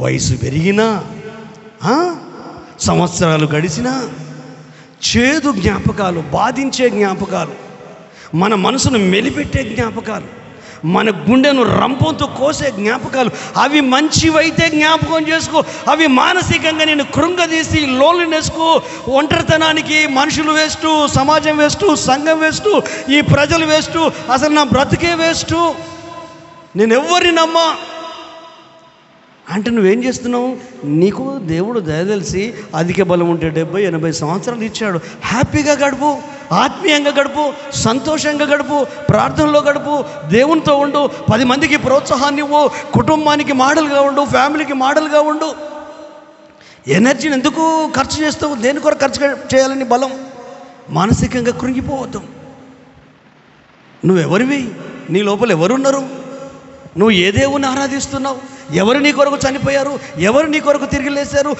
వయసు పెరిగినా సంవత్సరాలు గడిచినా చేదు జ్ఞాపకాలు బాధించే జ్ఞాపకాలు మన మనసును మెలిపెట్టే జ్ఞాపకాలు మన గుండెను రంపంతో కోసే జ్ఞాపకాలు అవి మంచివైతే జ్ఞాపకం చేసుకో అవి మానసికంగా నేను కృంగదీసి లోన్లీనెస్కు ఒంటరితనానికి మనుషులు వేస్టు సమాజం వేస్టు సంఘం వేస్టు ఈ ప్రజలు వేస్టు అసలు నా బ్రతికే వేస్టు. నేను ఎవరిని నమ్మా. అంటే నువ్వేం చేస్తున్నావు? నీకు దేవుడు దయదలిసి అధిక బలం ఉంటే డెబ్బై ఎనభై సంవత్సరాలు ఇచ్చాడు. హ్యాపీగా గడుపు ఆత్మీయంగా గడుపు సంతోషంగా గడుపు ప్రార్థనలో గడుపు దేవునితో ఉండు పది మందికి ప్రోత్సాహాన్ని ఇవ్వు కుటుంబానికి మోడల్గా ఉండు ఫ్యామిలీకి మోడల్గా ఉండు. ఎనర్జీని ఎందుకు ఖర్చు చేస్తావు? దేని కొరకు ఖర్చు చేయాలని బలం? మానసికంగా కృంగిపోవద్దు. నువ్వెవరివి? నీ లోపల ఎవరున్నారు? నువ్వు ఏ దేవుని ఆరాధిస్తున్నావు? ఎవరు నీ కొరకు చనిపోయారు? ఎవరు నీ కొరకు తిరిగి లేశారు